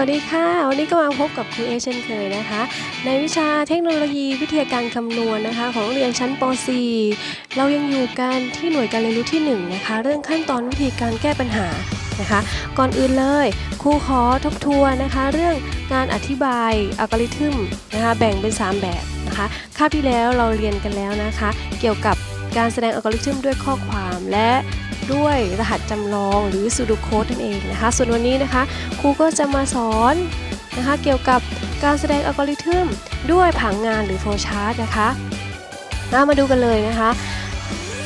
วัสดีค่ะ วันนี้ก็มาพบกับครูเอเช่นเคยนะคะ ในวิชาเทคโนโลยีวิทยาการคำนวณนะคะ ของเรียนชั้นป .4 เรายังอยู่กันที่หน่วยการเรียนรู้ที่ 1 นะคะ เรื่องขั้นตอนวิธีการแก้ปัญหานะคะ ก่อนอื่นเลยครูขอทบทวนนะคะ เรื่องการอธิบายอัลกอริทึมนะคะแบ่งเป็น 3 แบบนะคะคาบที่แล้วเราเรียนกันแล้วนะคะ เกี่ยวกับการแสดงอัลกอริทึมด้วยข้อความและ ด้วยรหัสจำลองหรือ sudo code นั่นเองนะคะ ส่วนวันนี้นะคะครูก็จะมาสอนนะคะเกี่ยวกับการแสดงอัลกอริทึมด้วยผังงานหรือโฟชาร์ตนะคะอะมาดูกันเลยนะคะ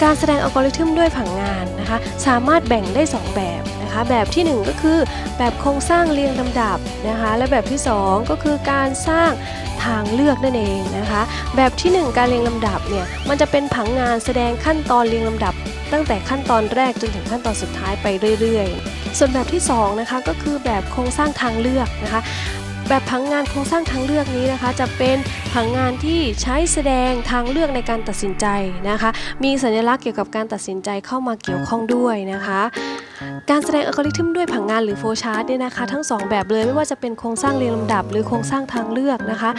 การแสดงอัลกอริทึมด้วยผังงานนะคะ สามารถแบ่งได้ 2 แบบนะคะ แบบที่ 1 ก็คือแบบโครงสร้างเรียงลำดับนะคะ และแบบที่ 2 ก็คือการสร้างทางเลือกนั่นเองนะคะ แบบที่ 1 การเรียงลำดับเนี่ยมันจะเป็นผังงานแสดงขั้นตอนเรียงลำดับ ตั้งแต่ขั้นตอนแรกจนถึงขั้นตอนสุดท้ายไปเรื่อยๆ ส่วนแบบที่2นะคะก็คือแบบโครงสร้างทางเลือกนะคะแบบผังงานโครงสร้างทางเลือกนี้นะคะ จะเป็นผังงานที่ใช้แสดงทางเลือกในการตัดสินใจนะคะ มีสัญลักษณ์เกี่ยวกับการตัดสินใจเข้ามาเกี่ยวข้องด้วยนะคะ การแสดงอัลกอริทึมด้วยผังงานหรือโฟชาร์ตเนี่ยนะคะ ทั้งสองแบบเลยไม่ว่าจะเป็นโครงสร้างเรียงลำดับ หรือโครงสร้างทางเลือกนะคะ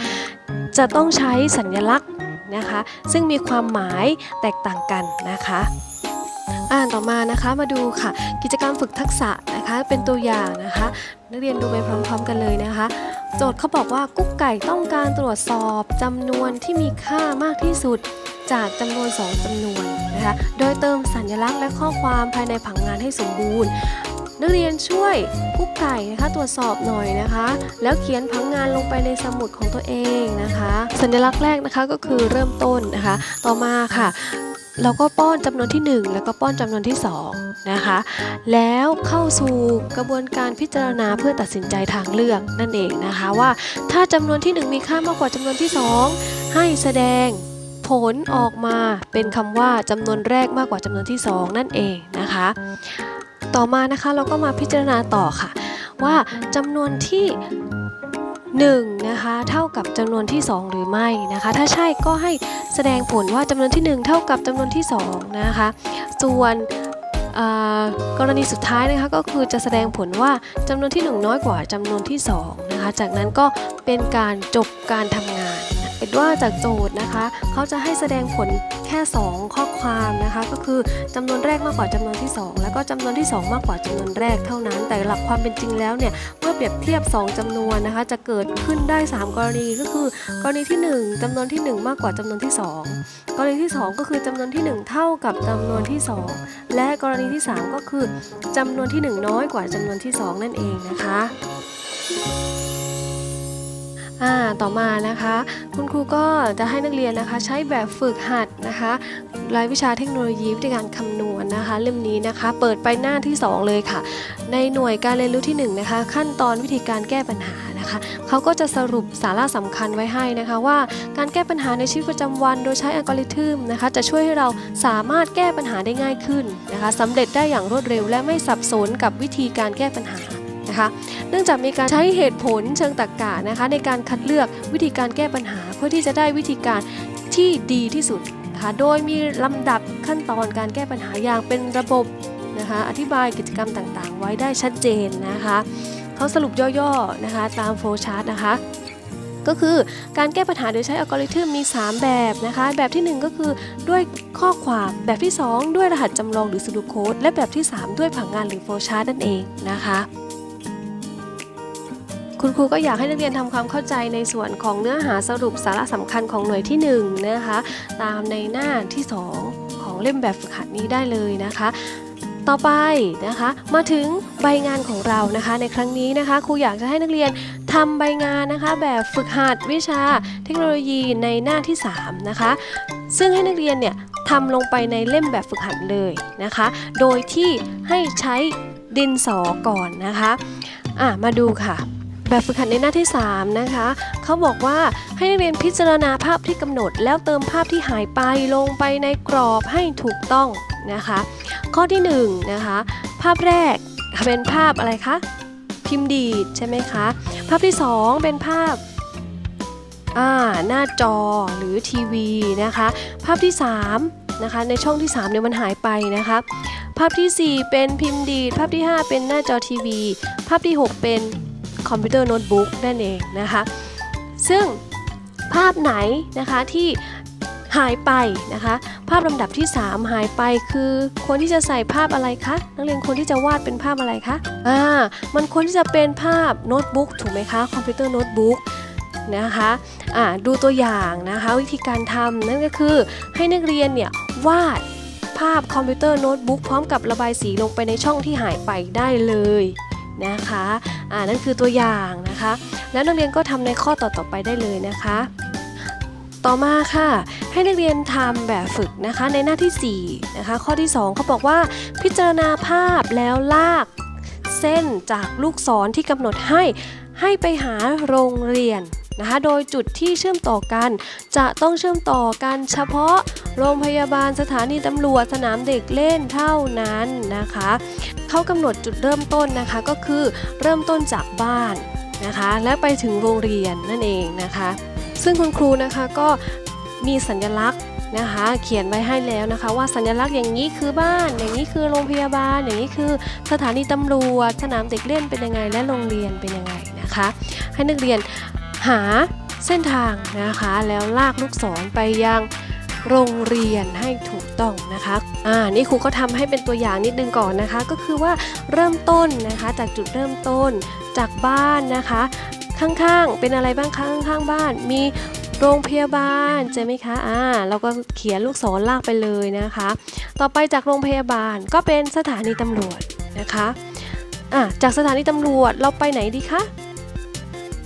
จะต้องใช้สัญลักษณ์นะคะ ซึ่งมีความหมายแตกต่างกันนะคะ อ่านต่อมานะคะมาดูค่ะ กิจกรรมฝึกทักษะนะคะ เป็นตัวอย่างนะคะ นักเรียนดูไปพร้อม ๆ กันเลยนะคะ โจทย์เขาบอกว่ากุ๊กไก่ต้องการตรวจสอบจำนวนที่มีค่ามากที่สุดจากจำนวน 2จำนวนนะคะ โดยเติมสัญลักษณ์และข้อความภายในผังงานให้สมบูรณ์นักเรียนช่วยกุ๊กไก่นะคะตรวจสอบหน่อยนะคะ แล้วเขียนผังงานลงไปในสมุดของตัวเองนะคะ สัญลักษณ์แรกนะคะก็คือเริ่มต้นนะคะ ต่อมาค่ะ เราก็ป้อนจำนวนที่ 1 แล้วก็ป้อนจำนวนที่2นะคะแล้วเข้าสู่กระบวนการพิจารณาเพื่อตัดสินใจทางเลือกนั่นเองนะคะว่าถ้าจำนวนที่ 1 มีค่ามากกว่าจำนวนที่ 2 ให้แสดงผลออกมาเป็นคำว่าจำนวนแรกมากกว่าจำนวนที่ 2 นั่นเองนะคะ ต่อมานะคะเราก็มาพิจารณาต่อค่ะ ว่าจำนวนที่ 1นะคะเท่ากับจำนวนที่ 2 หรือไม่นะคะ ถ้าใช่ก็ให้แสดงผลว่าจำนวนที่ 1 เท่ากับจำนวนที่2นะคะส่วนกรณีสุดท้ายนะคะก็คือจะแสดงผลว่าจำนวนที่ 1 น้อยกว่าจำนวนที่2นะคะจากนั้นก็เป็นการจบการทำงานเห็นว่าจากโจทย์นะคะเขาจะให้แสดงผลแค่ 2 ข้อความนะคะก็คือจำนวนแรกมากกว่าจำนวนที่ 2 แล้วก็จำนวนที่ 2 มากกว่าจำนวนแรกเท่านั้น แต่หลักความเป็นจริงแล้วเนี่ย เมื่อเปรียบเทียบ 2จำนวนนะคะ จะเกิดขึ้นได้ 3 กรณีก็คือ กรณีที่ 1จำนวนที่ 1 มากกว่าจำนวนที่ 2 กรณีที่ 2 ก็คือจำนวนที่ 1 เท่ากับจำนวนที่ 2 และกรณีที่ 3 ก็คือจำนวนที่ 1 น้อยกว่าจำนวนที่ 2 นั่นเองนะคะ อ่าต่อมานะคะ คุณครูก็จะให้นักเรียนนะคะ ใช้แบบฝึกหัดนะคะรายวิชาเทคโนโลยีวิธีการคำนวณนะคะ เล่มนี้นะคะ เปิดไปหน้าที่ 2 เลยค่ะ ในหน่วยการเรียนรู้ที่1นะคะ ขั้นตอนวิธีการแก้ปัญหานะคะเขาก็จะสรุปสาระสำคัญไว้ให้นะคะ ว่าการแก้ปัญหาในชีวิตประจำวัน โดยใช้อัลกอริทึมนะคะ จะช่วยให้เราสามารถแก้ปัญหาได้ง่ายขึ้นนะคะสำเร็จได้อย่างรวดเร็วและไม่สับสนกับวิธีการแก้ปัญหา นะคะ เนื่องจากมีการใช้เหตุผลเชิงตรรกะนะคะ ในการคัดเลือกวิธีการแก้ปัญหา เพื่อที่จะได้วิธีการที่ดีที่สุดนะคะโดยมีลำดับขั้นตอนการแก้ปัญหาอย่างเป็นระบบนะคะ อธิบายกิจกรรมต่างๆ ไว้ได้ชัดเจนนะคะเขาสรุปย่อๆนะคะตามโฟล์ชาร์ตนะคะก็คือการแก้ปัญหาโดยใช้อัลกอริทึมมี 3 แบบนะคะ แบบทีหนึ่1 ก็คือด้วยข้อความแบบที่ 2 ด้วยรหัสจำลองหรือ pseudo code และแบบที่ 3 ด้วยผังงานหรือโฟล์ชาร์ตนั่นเองนะคะ คุณครูก็อยากให้นักเรียนทำความเข้าใจในส่วนของเนื้อหาสรุปสาระสำคัญของหน่วยที่1นะคะตามในหน้าที่ 2 ของเล่มแบบฝึกหัดนี้ได้เลยนะคะต่อไปนะคะมาถึงใบงานของเรานะคะในครั้งนี้นะคะครูอยากจะให้นักเรียนทำใบงานนะคะแบบฝึกหัดวิชาเทคโนโลยีในหน้าที่3นะคะซึ่งให้นักเรียนเนี่ยทำลงไปในเล่มแบบฝึกหัดเลยนะคะ โดยที่ให้ใช้ดินสอก่อนนะคะอะมาดูค่ะ แบบฝึกหัดในหน้าที่ 3 นะคะ เขาบอกว่าให้นักเรียนพิจารณาภาพที่กำหนด แล้วเติมภาพที่หายไปลงไปในกรอบให้ถูกต้องนะคะ ข้อที่1นะคะภาพแรกเป็นภาพอะไรคะพิมพ์ดีดใช่ไหมคะ ภาพที่ 2 เป็นภาพหน้าจอหรือทีวีนะคะ ภาพที่3นะคะในช่องที่3เนี่ยมันหายไปนะคะภาพทีสี่4 เป็นพิมพ์ดีด ภาพที่ 5 เป็นหน้าจอทีวี ภาพที่ 6 เป็น คอมพิวเตอร์โน้ตบุ๊กนั่นเองนะคะ ซึ่งภาพไหนนะคะที่หายไปนะคะ ภาพลำดับที่ 3 หายไปคือควรที่จะใส่ภาพอะไรคะนักเรียนควรที่จะวาดเป็นภาพอะไรคะอ่ามันควรที่จะเป็นภาพโน้ตบุ๊กถูกไหมคะคอมพิวเตอร์โน้ตบุ๊กนะคะอ่าดูตัวอย่างนะคะวิธีการทำนั่นก็คือให้นักเรียนเนี่ยวาดภาพคอมพิวเตอร์โน้ตบุ๊กพร้อมกับระบายสีลงไปในช่องที่หายไปได้เลย นะคะอ่านั่นคือตัวอย่างนะคะ แล้วนักเรียนก็ทำในข้อต่อๆไปได้เลยนะคะ ต่อมาค่ะ ให้นักเรียนทำแบบฝึกนะคะในหน้าที่4นะคะข้อที่2เขาบอกว่าพิจารณาภาพแล้วลากเส้นจากลูกศรที่กำหนดให้ให้ไปหาโรงเรียน นะคะโดยจุดที่เชื่อมต่อกัน จะต้องเชื่อมต่อกันเฉพาะโรงพยาบาลสถานีตำรวจสนามเด็กเล่นเท่านั้นนะคะเขากำหนดจุดเริ่มต้นนะคะก็คือเริ่มต้นจากบ้านนะคะ และไปถึงโรงเรียนนั่นเองนะคะ ซึ่งคุณครูนะคะก็มีสัญลักษณ์นะคะเขียนไว้ให้แล้วนะคะ ว่าสัญลักษณ์อย่างนี้คือบ้าน อย่างนี้คือโรงพยาบาล อย่างนี้คือสถานีตำรวจ สนามเด็กเล่นเป็นยังไง และโรงเรียนเป็นยังไงนะคะ ให้นักเรียน หาเส้นทางนะคะ แล้วลากลูกศรไปยังโรงเรียนให้ถูกต้องนะคะ อ่า นี่ครูก็ทำให้เป็นตัวอย่างนิดนึงก่อนนะคะ ก็คือว่าเริ่มต้นนะคะ จากจุดเริ่มต้นจากบ้านนะคะ ข้างๆ เป็นอะไรบ้างคะข้างๆ บ้าน มีโรงพยาบาลใช่ไหมคะ อ่า เราก็เขียนลูกศรลากไปเลยนะคะ ต่อไปจากโรงพยาบาลก็เป็นสถานีตำรวจนะคะ อ่า จากสถานีตำรวจเราไปไหนดีคะ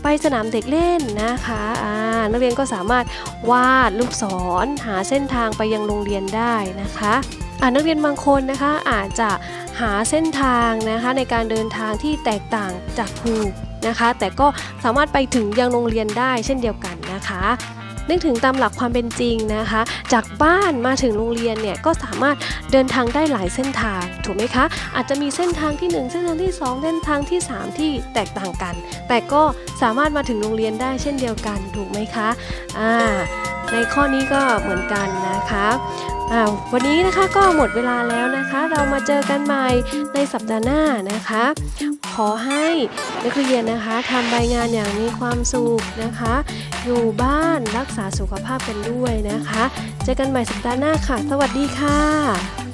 ไปสนามเด็กเล่นนะคะอ่านักเรียนก็สามารถวาดลูกศรหาเส้นทางไปยังโรงเรียนได้นะคะอ่านักเรียนบางคนนะคะอาจจะหาเส้นทางนะคะในการเดินทางที่แตกต่างจากครูนะคะ แต่ก็สามารถไปถึงยังโรงเรียนได้เช่นเดียวกันนะคะ นึกถึงตามหลักความเป็นจริงนะคะ จากบ้านมาถึงโรงเรียนเนี่ยก็สามารถเดินทางได้หลายเส้นทางถูกไหมคะ อาจจะมีเส้นทางที่ 1 เส้นทางที่ 2 เส้นทางที่ 3 ที่แตกต่างกัน แต่ก็สามารถมาถึงโรงเรียนได้เช่นเดียวกันถูกไหมคะอ่าในข้อนี้ก็เหมือนกันนะคะ วันนี้นะคะก็หมดเวลาแล้วนะคะ เรามาเจอกันใหม่ในสัปดาห์หน้านะคะ ขอให้นักเรียนนะคะทำใบงานอย่างมีความสุขนะคะ อยู่บ้านรักษาสุขภาพกันด้วยนะคะ เจอกันใหม่สัปดาห์หน้าค่ะ สวัสดีค่ะ